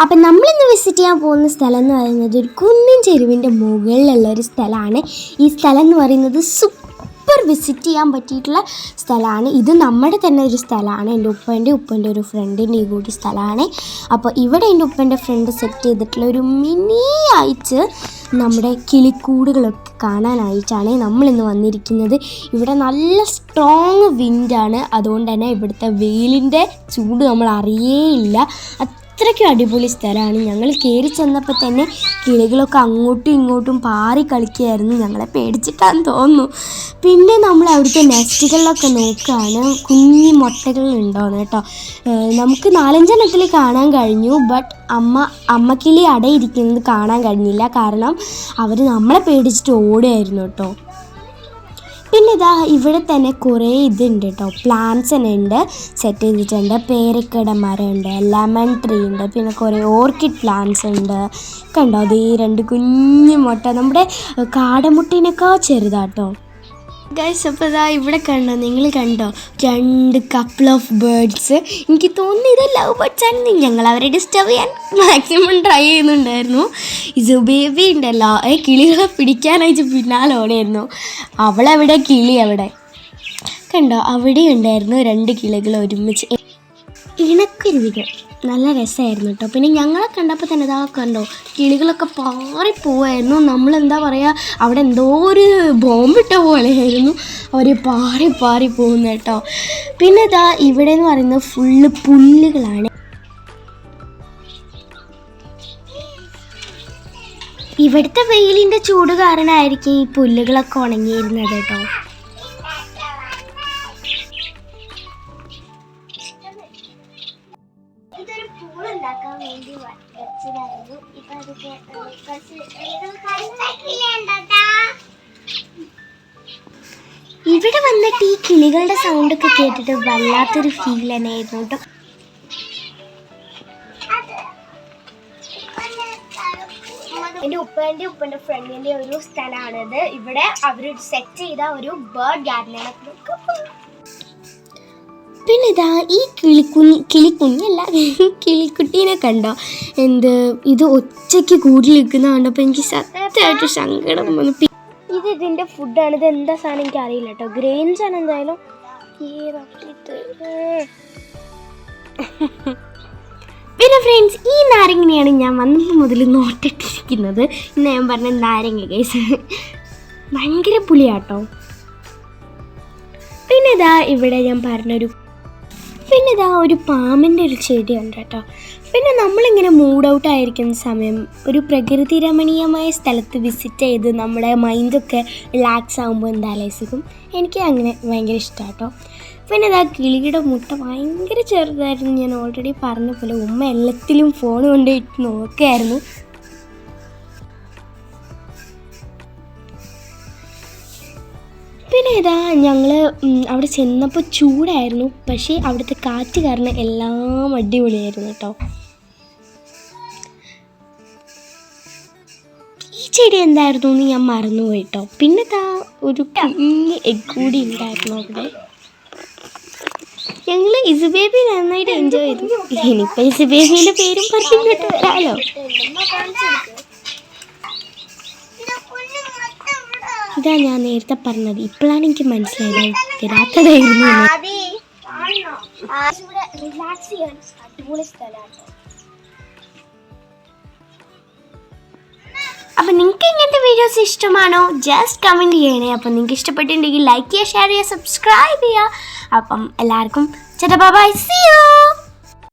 അപ്പം നമ്മളിന്ന് വിസിറ്റ് ചെയ്യാൻ പോകുന്ന സ്ഥലം എന്ന് പറയുന്നത് ഒരു കുന്നിൻ ചെരുവിന്റെ മുകളിലുള്ള ഒരു സ്ഥലമാണ്. ഈ സ്ഥലം എന്ന് പറയുന്നത് സൂപ്പർ വിസിറ്റ് ചെയ്യാൻ പറ്റിയിട്ടുള്ള സ്ഥലമാണ്. ഇത് നമ്മുടെ തന്നെ ഒരു സ്ഥലമാണ്. എന്റെ ഉപ്പന്റെ ഉപ്പന്റെ ഒരു ഫ്രണ്ടിന്റെ കൂടി സ്ഥലമാണ്. അപ്പോൾ ഇവിടെ എന്റെ ഉപ്പന്റെ ഫ്രണ്ട് സെറ്റ് ചെയ്തിട്ടുള്ള ഒരു മിനി ആയിട്ട് നമ്മുടെ കിളിക്കൂടുകളൊക്കെ കാണാനായിട്ടാണ് നമ്മളിന്ന് വന്നിരിക്കുന്നത്. ഇവിടെ നല്ല സ്ട്രോങ് വിൻഡാണ് അതുകൊണ്ട് തന്നെ ഇവിടുത്തെ വെയിലിന്റെ ചൂട് നമ്മൾ അറിയേയില്ല അത്രയ്ക്കും അടിപൊളി സ്ഥലമാണ്. ഞങ്ങൾ കയറി ചെന്നപ്പോൾ തന്നെ കിളികളൊക്കെ അങ്ങോട്ടും ഇങ്ങോട്ടും പാറി കളിക്കുകയായിരുന്നു. ഞങ്ങളെ പേടിച്ചിട്ടാന്ന് തോന്നുന്നു. പിന്നെ നമ്മൾ അവിടുത്തെ നെസ്റ്റുകളിലൊക്കെ നോക്കുകയാണ്. കുഞ്ഞി മുട്ടകളുണ്ടോയെന്ന് കേട്ടോ. നമുക്ക് നാലഞ്ചെണ്ണത്തിൽ കാണാൻ കഴിഞ്ഞു. ബട്ട് അമ്മ അമ്മക്കിളി അടയിരിക്കുന്നത് കാണാൻ കഴിഞ്ഞില്ല. കാരണം അവർ നമ്മളെ പേടിച്ചിട്ട് ഓടുകയായിരുന്നു കേട്ടോ. പിന്നെ ഇതാ ഇവിടെ തന്നെ കുറേ ഇതുണ്ട് കേട്ടോ പ്ലാന്റ്സ് തന്നെ ഉണ്ട്. സെറ്റ് ചെയ്തിട്ടുണ്ട്. പേരക്കട മരമുണ്ട്. ലെമൺ ട്രീ ഉണ്ട്. പിന്നെ കുറേ ഓർക്കിഡ് പ്ലാന്റ്സ് ഉണ്ട്. കണ്ടോ? അത് ഈ രണ്ട് കുഞ്ഞു മുട്ട. നമ്മുടെ കാടമുട്ടീനേക്കാൾ ചെറുതാട്ടോ ഗൈസ് അപ്പോൾ ഇതാ ഇവിടെ കണ്ടോ? നിങ്ങൾ കണ്ടോ? രണ്ട് കപ്പിൾ ഓഫ് ബേർഡ്സ് എനിക്ക് തോന്നുന്നു ഇത് ലവ് ബേർഡ്സ് ഞങ്ങൾ അവരെ ഡിസ്റ്റർബ് ചെയ്യാൻ മാക്സിമം ട്രൈ ചെയ്യുന്നുണ്ടായിരുന്നു. ഇത് ബേബി ഉണ്ടല്ലോ. ഏ കിളികളെ പിടിക്കാനായിട്ട് പിന്നാലെ ഓടിയായിരുന്നു. അവളെവിടെ? കിളി അവിടെ. കണ്ടോ? അവിടെ ഉണ്ടായിരുന്നു രണ്ട് കിളികൾ ഒരുമിച്ച്. ഇണക്കുരുവികൾ. നല്ല രസമായിരുന്നു കേട്ടോ പിന്നെ ഞങ്ങളെ കണ്ടപ്പോൾ തന്നെ ഇതാ കണ്ടോ കിളികളൊക്കെ പാറി പോവായിരുന്നു. നമ്മൾ എന്താ പറയുക അവിടെ എന്തോ ഒരു ബോംബിട്ട പോലെയായിരുന്നു. അവർ പാറി പാറി പോകുന്ന കേട്ടോ പിന്നെ ഇതാ ഇവിടെ എന്ന് പറയുന്നത് ഫുള്ള് പുല്ലുകളാണ്. ഇവിടുത്തെ വെയിലിന്റെ ചൂട് കാരണമായിരിക്കും ഈ പുല്ലുകളൊക്കെ ഉണങ്ങിയിരുന്നത് കേട്ടോ വേണ്ടി ഇപ്പൊ ഇവിടെ വന്നിട്ട് ഈ കിളികളുടെ സൗണ്ട് ഒക്കെ കേട്ടിട്ട് വല്ലാത്തൊരു ഫീൽ തന്നെയായിരുന്നു കേട്ടോ. എന്റെ ഉപ്പേന്റെ ഉപ്പന്റെ ഫ്രണ്ടിന്റെ ഒരു സ്ഥലമാണിത്. ഇവിടെ അവർ സെറ്റ് ചെയ്ത ഒരു ബേർഡ് ഗാർഡനാണ് പിന്നെ ഇതാ ഈ കിളിക്കുഞ്ഞ് കിളിക്കുഞ്ഞല്ല കിളിക്കുട്ടീനെ കണ്ടോ? എന്ത് ഇത് ഒറ്റയ്ക്ക് കൂടി നിൽക്കുന്ന കണ്ടപ്പോൾ എനിക്ക് സത്യമായിട്ട് സങ്കടം വന്നു. ഇത് ഇതിന്റെ ഫുഡാണ് ഇത് എന്താ സാധനം എനിക്ക് അറിയില്ല കേട്ടോ. ഗ്രെയിൻസ് ആണ് എന്തായാലും. പിന്നെ ഫ്രണ്ട്സ് ഈ നാരങ്ങനെയാണ് ഞാൻ വന്നപ്പോൾ മുതൽ നോട്ടിട്ടിരിക്കുന്നത്. ഇന്ന് ഞാൻ പറഞ്ഞ നാരങ്ങ കേസ് ഭയങ്കര പുളിയാട്ടോ. പിന്നെ ഇതാ ഇവിടെ ഞാൻ പറഞ്ഞൊരു പിന്നെ ഇതാ ഒരു പാമ്പിന്റെ ഒരു ചെടിയുണ്ട് കേട്ടോ. പിന്നെ നമ്മളിങ്ങനെ മൂഡ് ഔട്ട് ആയിരിക്കുന്ന സമയം ഒരു പ്രകൃതി രമണീയമായ സ്ഥലത്ത് വിസിറ്റ് ചെയ്ത് നമ്മുടെ മൈൻഡൊക്കെ റിലാക്സ് ആകുമ്പോൾ എന്തായാലും സുഖം? എനിക്ക് അങ്ങനെ ഭയങ്കര ഇഷ്ടമാണ് കേട്ടോ. പിന്നെ ഇതാ കിളിയുടെ മുട്ട ഭയങ്കര ചെറുതായിരുന്നു. ഞാൻ ഓൾറെഡി പറഞ്ഞ പോലെ ഉമ്മ എല്ലാത്തിലും ഫോൺ കൊണ്ടുപോയിട്ട് നോക്കുകയായിരുന്നു പിന്നെ ഇതാ ഞങ്ങൾ അവിടെ ചെന്നപ്പോൾ ചൂടായിരുന്നു. പക്ഷേ അവിടുത്തെ കാറ്റ് കാരണം എല്ലാം അടിപൊളിയായിരുന്നു കേട്ടോ. ഈ ചെടി എന്തായിരുന്നു എന്ന് ഞാൻ മറന്നുപോയി കേട്ടോ. പിന്നെ ഇതാ ഒരു കുഞ്ഞ് എഗ് കൂടി ഉണ്ടായിരുന്നു അവിടെ. ഞങ്ങൾ ഇസുബേബി നന്നായിട്ട് എൻജോയ് ചെയ്തു. ഇനിയിപ്പോൾ ഇസുബേബിന്റെ പേരും പറഞ്ഞു പറഞ്ഞിട്ട് വരാമല്ലോ ഇതാ ഞാൻ നേരത്തെ പറഞ്ഞത്. ഇപ്പോഴാണ് എനിക്ക് മനസ്സിലായത്. വരാത്തതായിരുന്നു അപ്പം നിങ്ങൾക്ക് ഇങ്ങനത്തെ വീഡിയോസ് ഇഷ്ടമാണോ? ജസ്റ്റ് കമന്റ് ചെയ്യണേ. അപ്പം നിങ്ങൾക്ക് ഇഷ്ടപ്പെട്ടിട്ടുണ്ടെങ്കിൽ ലൈക്ക് ചെയ്യുക ഷെയർ ചെയ്യുക സബ്സ്ക്രൈബ് ചെയ്യുക. അപ്പം എല്ലാവർക്കും ചേട്ടാ ബൈ സി യു